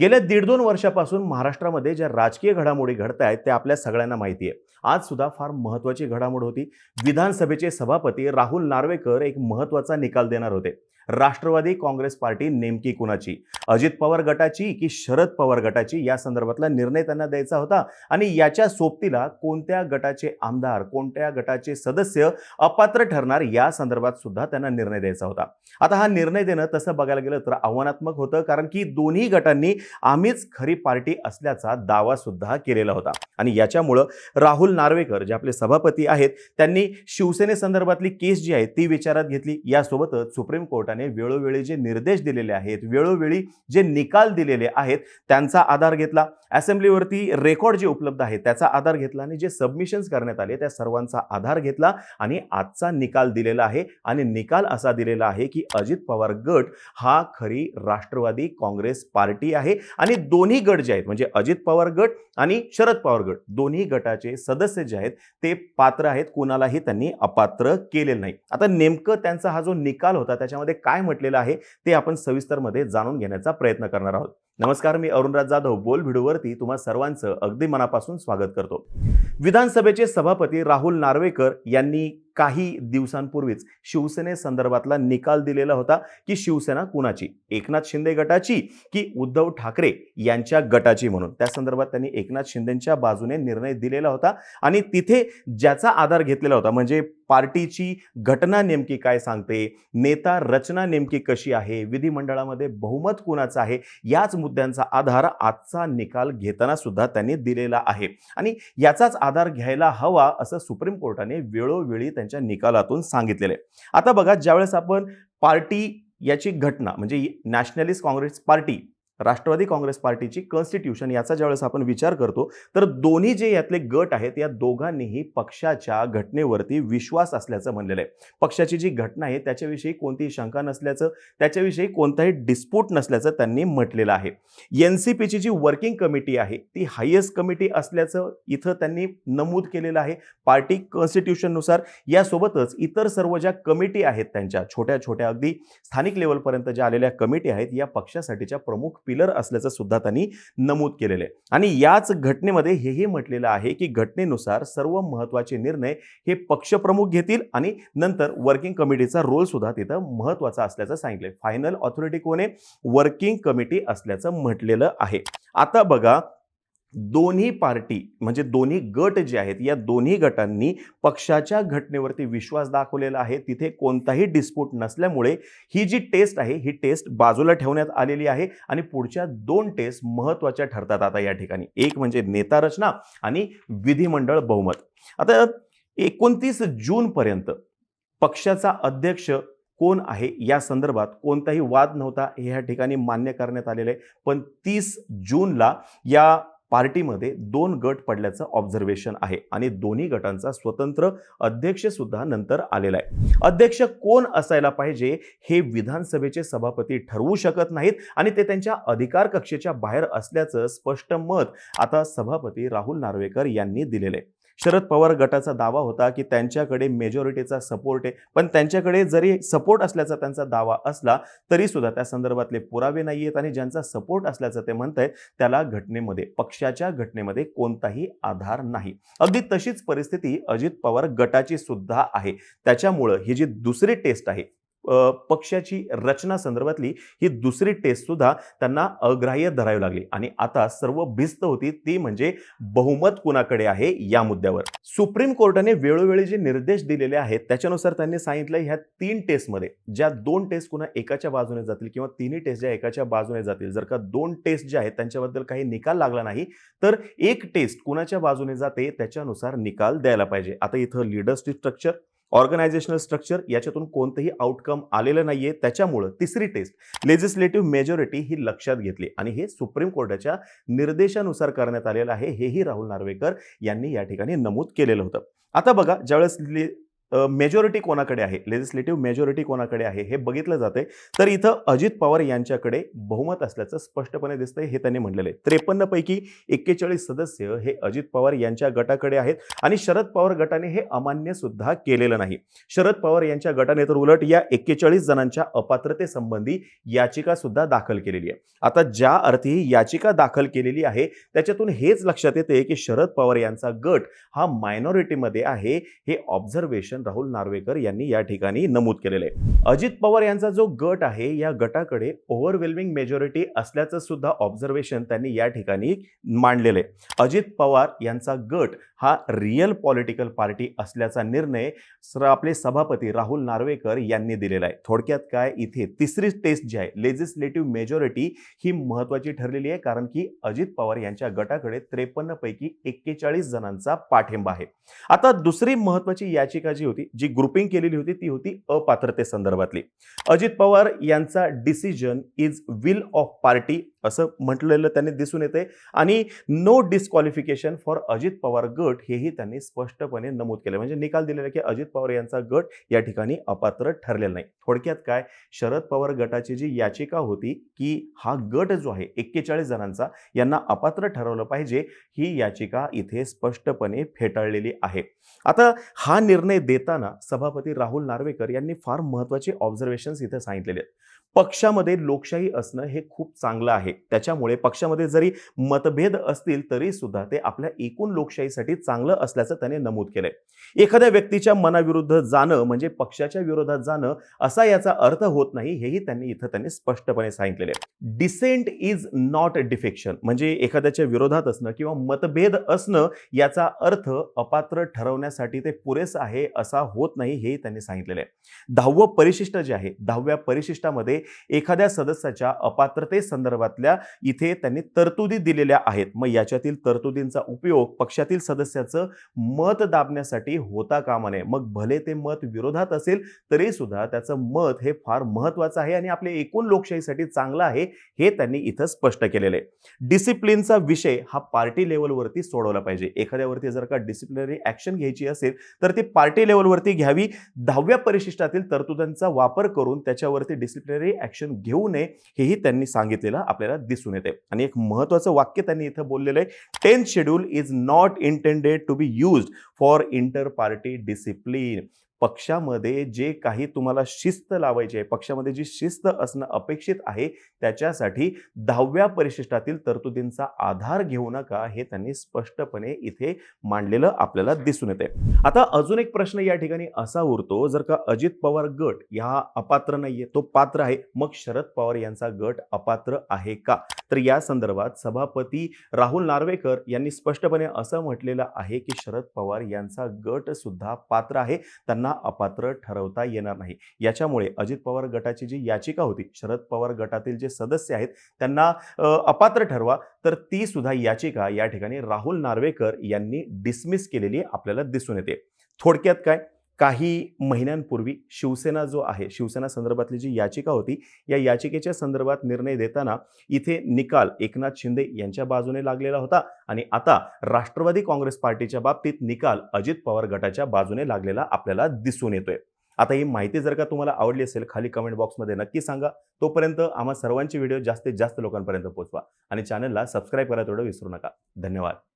गेल्या दीड दोन वर्षापासून महाराष्ट्रामध्ये ज्या राजकीय घडामोडी घडत आहेत त्या आपल्या सगळ्यांना माहिती आहे आज सुद्धा फार महत्त्वाची घडामोड होती. विधानसभेचे सभापती राहुल नार्वेकर एक महत्त्वाचा निकाल देणार होते. राष्ट्रवादी काँग्रेस पार्टी नेमकी कुणाची? अजित पवार गटाची की शरद पवार गटाची? या संदर्भातला निर्णय त्यांना द्यायचा होता. आणि याच्या सोबतीला कोणत्या गटाचे आमदार कोणत्या गटाचे सदस्य अपात्र ठरणार या संदर्भात सुद्धा त्यांना निर्णय द्यायचा होता. आता हा निर्णय देणं तसं बघायला गेलं तर आव्हानात्मक होतं कारण की दोन्ही गटांनी आम्हीच खरी पार्टी असल्याचा दावा सुद्धा केलेला होता. आणि याच्यामुळं राहुल नार्वेकर जे आपले सभापती आहेत त्यांनी शिवसेनेसंदर्भातली केस जी आहे ती विचारात घेतली. यासोबतच सुप्रीम कोर्टाने वेळोवेळी जे निर्देश दिलेले आहेत वेळोवेळी जे निकाल दिलेले आहेत त्यांचा आधार घेतला. असेंब्लीवरती रेकॉर्ड जे उपलब्ध आहे त्याचा आधार घेतला आणि जे सबमिशन्स करण्यात आले त्या सर्वांचा आधार घेतला आणि आजचा निकाल दिलेला आहे. आणि निकाल असा दिलेला आहे की अजित पवार गट हा खरी राष्ट्रवादी काँग्रेस पार्टी आहे आणि दोन्ही गट जे आहेत म्हणजे अजित पवार गट आणि शरद पवार गट दोन्ही गटाचे सदस्य जे आहेत ते पात्र आहेत. कुणालाही त्यांनी अपात्र केलेलं नाही. आता नेमकं त्यांचा हा जो निकाल होता त्याच्यामध्ये काय म्हटलेलं आहे ते आपण सविस्तरमध्ये जाणून घेण्याचा प्रयत्न करणार आहोत. नमस्कार मी अरुणराज जाधव. बोल व्हिडिओवरती तुम्हा सर्वांचं अगदी मनापासून स्वागत करतो. विधानसभेचे सभापती राहुल नार्वेकर यांनी काही दिवसांपूर्वीच शिवसेनेसंदर्भातला निकाल दिलेला होता की शिवसेना कुणाची? एकनाथ शिंदे गटाची की उद्धव ठाकरे यांच्या गटाची म्हणून? त्या संदर्भात त्यांनी एकनाथ शिंदेच्या बाजूने निर्णय दिलेला होता आणि तिथे ज्याचा आधार घेतलेला होता म्हणजे पार्टीची घटना नेमकी काय सांगते? नेता रचना नेमकी कशी आहे? विधिमंडळामध्ये बहुमत कुणाचं आहे? याच मुद्द्यांचा आधार आजचा निकाल घेताना सुद्धा त्यांनी दिलेला आहे. आणि याचाच आधार घ्यायला हवा असं सुप्रीम कोर्टाने वेळोवेळी त्यांनी त्यांच्या निकालातून सांगितलेलं. आहे आता बघा ज्यावेळेस आपण पार्टी याची घटना म्हणजे nationalist congress party Rashtrawadi congress पार्टीची कॉन्स्टिट्यूशन याचा ज्यावेळेस आपण विचार करतो तर दोन्ही जे यातले गट आहेत या दोघांनीही पक्षाच्या घटनेवरती विश्वास असल्याचं म्हणलेलं आहे. पक्षाची जी घटना आहे त्याच्याविषयी कोणतीही शंका नसल्याचं त्याच्याविषयी कोणताही डिस्प्यूट नसल्याचं त्यांनी म्हटलेलं आहे. एन सी पीची जी वर्किंग कमिटी आहे ती हायेस्ट कमिटी असल्याचं इथं त्यांनी नमूद केलेलं आहे. पार्टी कॉन्स्टिट्यूशननुसार यासोबतच इतर सर्व ज्या कमिटी आहेत त्यांच्या छोट्या छोट्या अगदी स्थानिक लेवलपर्यंत ज्या आलेल्या कमिटी आहेत या पक्षासाठीच्या प्रमुख पिलर असल्याचं सुद्धा त्यांनी नमूद केलेलं आहे. आणि याच घटनेमध्ये हेही म्हटलेलं आहे की घटनेनुसार सर्व महत्त्वाचे निर्णय हे पक्षप्रमुख घेतील आणि नंतर वर्किंग कमिटीचा रोल सुद्धा तिथं महत्त्वाचा असल्याचं सांगितलंय. फायनल ऑथॉरिटी कोण आहे? वर्किंग कमिटी असल्याचं म्हटलेलं आहे. आता बघा दोन्ही पार्टी म्हणजे दोन्ही गट जे आहेत या दोन्ही गटांनी पक्षाच्या घटनेवरती विश्वास दाखवलेला आहे. तिथे कोणताही डिस्प्यूट नसल्यामुळे ही जी टेस्ट आहे ही टेस्ट बाजूला ठेवण्यात आलेली आहे आणि पुढच्या दोन टेस्ट महत्त्वाच्या ठरतात आता या ठिकाणी. एक म्हणजे नेता रचना आणि विधिमंडळ बहुमत. आता एकोणतीस जूनपर्यंत पक्षाचा अध्यक्ष कोण आहे या संदर्भात कोणताही वाद नव्हता हे या ठिकाणी मान्य करण्यात आलेलं आहे. पण तीस जूनला या पार्टीमध्ये दोन गट पडल्याचं ऑब्झर्वेशन आहे आणि दोन्ही गटांचा स्वतंत्र अध्यक्ष सुद्धा नंतर आलेला आहे. अध्यक्ष कोण असायला पाहिजे हे विधानसभेचे सभापती ठरवू शकत नाहीत आणि ते त्यांच्या अधिकार कक्षेच्या बाहेर असल्याचं स्पष्ट मत आता सभापती राहुल नार्वेकर यांनी दिलेलं आहे. शरद पवार गटाचा दावा होता की त्यांच्याकडे मेजॉरिटीचा सपोर्ट आहे. पण त्यांच्याकडे जरी सपोर्ट असल्याचा त्यांचा दावा असला तरी सुद्धा त्या संदर्भातले पुरावे नाही आहेत आणि ज्यांचा सपोर्ट असल्याचं ते म्हणत आहेत त्याला घटनेमध्ये पक्षाच्या घटनेमध्ये कोणताही आधार नाही. अगदी तशीच परिस्थिती अजित पवार गटाची सुद्धा आहे. त्याच्यामुळं ही जी दुसरी टेस्ट आहे पक्षाची रचना संदर्भातली ही दुसरी टेस्ट सुद्धा त्यांना अग्राह्य धरावी लागली. आणि आता सर्व भिस्त होती ती म्हणजे बहुमत कुणाकडे आहे या मुद्द्यावर. सुप्रीम कोर्टाने वेळोवेळी जे निर्देश दिलेले आहेत त्याच्यानुसार त्यांनी सांगितलं ह्या तीन टेस्टमध्ये ज्या दोन टेस्ट कुणा एकाच्या बाजूने जातील किंवा तिन्ही टेस्ट ज्या एकाच्या बाजूने जातील जर का दोन टेस्ट ज्या आहेत त्यांच्याबद्दल काही निकाल लागला नाही तर एक टेस्ट कुणाच्या बाजूने जाते त्याच्यानुसार निकाल द्यायला पाहिजे. आता इथं लिडरशिप स्ट्रक्चर ऑर्गनायझेशनल स्ट्रक्चर याच्यातून कोणतंही आउटकम आलेलं नाहीये. त्याच्यामुळं तिसरी टेस्ट लेजिस्लेटिव्ह मेजॉरिटी ही लक्षात घेतली. आणि हे सुप्रीम कोर्टाच्या निर्देशानुसार करण्यात आलेलं आहे. हेही राहुल नार्वेकर यांनी या ठिकाणी नमूद केलेलं होतं. आता बघा ज्यावेळेस मेजॉरिटी कोणाकडे आहे? लेजिस्लेटिव्ह मेजॉरिटी कोणाकडे आहे? हे बघितलं जाते तर इथं अजित पवार यांच्याकडे बहुमत असल्याचं स्पष्टपणे दिसतंय हे त्यांनी म्हटलेलं आहे. त्रेपन्नपैकी एक्केचाळीस सदस्य हे अजित पवार यांच्या गटाकडे आहेत आणि शरद पवार गटाने हे अमान्य सुद्धा केलेलं नाही. शरद पवार यांच्या गटाने तर उलट या एक्केचाळीस जणांच्या अपात्रतेसंबंधी याचिका सुद्धा दाखल केलेली आहे. आता ज्या अर्थी ही याचिका दाखल केलेली आहे त्याच्यातून हेच लक्षात येते की शरद पवार यांचा गट हा मायनॉरिटीमध्ये आहे हे ऑब्झर्वेशन राहुल नार्वेकर यांनी या ठिकाणी नमूद केलेलं आहे. अजित पवार यांचा जो गट आहे या गटाकडे ओव्हरवेल्मिंग मेजॉरिटी असल्याचं सुद्धा ऑब्झर्वेशन त्यांनी या ठिकाणी मांडलेलं आहे. अजित पवार यांचा गट हा रिअल पॉलिटिकल पार्टी असल्याचा निर्णय आपले सभापती राहुल नार्वेकर यांनी दिलेला आहे. थोडक्यात काय? इथे तिसरी टेस्ट जी आहे लेजिस्लेटिव्ह मेजॉरिटी ही महत्वाची ठरलेली आहे कारण की अजित पवार यांच्या गटाकडे त्रेपन्न पैकी एक्केचाळीस जणांचा पाठिंबा आहे. आता दुसरी महत्वाची याचिका जी होती जी ग्रुपिंग केलेली होती ती होती अपात्रते संदर्भातली अजित पवार यांचा decision is will of party असं म्हटलेलं त्यांनी दिसून येते आणि no disqualification for Ajit Pawar गट हेही त्यांनी स्पष्टपणे नमूद केलं म्हणजे निकाल दिलेला की अजित पवार यांचा गट या ठिकाणी अपात्र ठरलेला नाही. थोडक्यात काय? शरद पवार गटाची जी याचिका होती की हा गट जो आहे एक्केचाळीस जणांचा यांना अपात्र ठरवलं पाहिजे ही याचिका इथे स्पष्टपणे फेटाळलेली आहे. आता हा निर्णय देताना सभापती राहुल नार्वेकर यांनी फार महत्त्वाचे ऑब्झर्वेशन्स इथे सांगितलेले आहेत. पक्षामध्ये लोकशाही असणं हे खूप चांगलं आहे. त्याच्यामुळे पक्षामध्ये जरी मतभेद असतील तरी सुद्धा ते आपल्या एकूण लोकशाहीसाठी चांगलं असल्याचं त्याने नमूद केलंय. एखाद्या व्यक्तीच्या मनाविरुद्ध जाणं म्हणजे पक्षाच्या विरोधात जाणं असा याचा अर्थ होत नाही हेही त्यांनी इथं त्यांनी स्पष्टपणे सांगितलेले आहे. डिसेंट इज नॉट डिफेक्शन म्हणजे एखाद्याच्या विरोधात असणं किंवा मतभेद असणं याचा अर्थ अपात्र ठरवण्यासाठी ते पुरेसं आहे असा होत नाही हेही त्यांनी सांगितलेलं आहे. दहावं परिशिष्ट जे आहे दहाव्या परिशिष्टामध्ये एखाद्या सदस्याच्या अपात्रते संदर्भात संदर्भातल्या इथे त्यांनी तरतुदी दिलेल्या आहेत. मग याच्यातील तरतुदींचा उपयोग पक्षातील सदस्याचं मत दाबण्यासाठी होता कामा नये. मग भले ते मत विरोधात असेल तरी सुद्धा त्याचं मत हे फार महत्वाचं आहे आणि आपल्या एकूण लोकशाहीसाठी चांगलं आहे हे त्यांनी इथं स्पष्ट केलेलं आहे डिसिप्लिनचा विषय हा पार्टी लेवलवरती सोडवला पाहिजे. एखाद्यावरती जर का डिसिप्लिनरी ऍक्शन घ्यायची असेल तर ती पार्टी लेवलवरती घ्यावी. दहाव्या परिशिष्टातील तरतुदांचा वापर करून त्याच्यावरती डिसिप्लिनरी ऍक्शन घेऊ नये हेही त्यांनी सांगितलेलं आपल्याला दिसून येते. आणि एक महत्वाचं वाक्य त्यांनी इथं बोललेलं आहे tenth schedule is not intended to be used for inter party discipline पक्षामध्ये जे काही तुम्हाला शिस्त लावायची आहे पक्षामध्ये जी शिस्त असणं अपेक्षित आहे त्याच्यासाठी दहाव्या परिशिष्टातील तरतुदींचा आधार घेऊ नका हे त्यांनी स्पष्टपणे इथे मांडलेलं आपल्याला दिसून येते आता अजून एक प्रश्न या ठिकाणी असा उरतो जर का अजित पवार गट या अपात्र नाहीये तो पात्र आहे मग शरद पवार यांचा गट अपात्र आहे का? तर या संदर्भात सभापती राहुल नार्वेकर यांनी स्पष्टपणे असं म्हटलेलं आहे की शरद पवार यांचा गट सुद्धा पात्र आहे त्यांना अपात्र ठरवता येणार नाही. याच्यामुळे अजित पवार गटाची जी याचिका होती शरद पवार गटातील जे सदस्य आहेत त्यांना अपात्र ठरवा. तर ती सुद्धा याचिका या ठिकाणी राहुल नार्वेकर यांनी डिसमिस केलेली आपल्याला दिसून येते. थोडक्यात काय? काही महिन्यांपूर्वी शिवसेना जो आहे शिवसेना संदर्भातली जी याचिका होती या याचिकेच्या संदर्भात निर्णय देताना इथे निकाल एकनाथ शिंदे यांच्या बाजूने लागलेला होता आणि आता राष्ट्रवादी काँग्रेस पार्टीच्या बाबतीत निकाल अजित पवार गटाच्या बाजूने लागलेला आपल्याला दिसून येतोय. आता ही माहिती जर का तुम्हाला आवडली असेल खाली कमेंट बॉक्समध्ये नक्की सांगा. तोपर्यंत आम्हा सर्वांची व्हिडिओ जास्तीत जास्त लोकांपर्यंत पोहोचवा आणि चॅनलला सबस्क्राईब करायला तेवढं विसरू नका. धन्यवाद.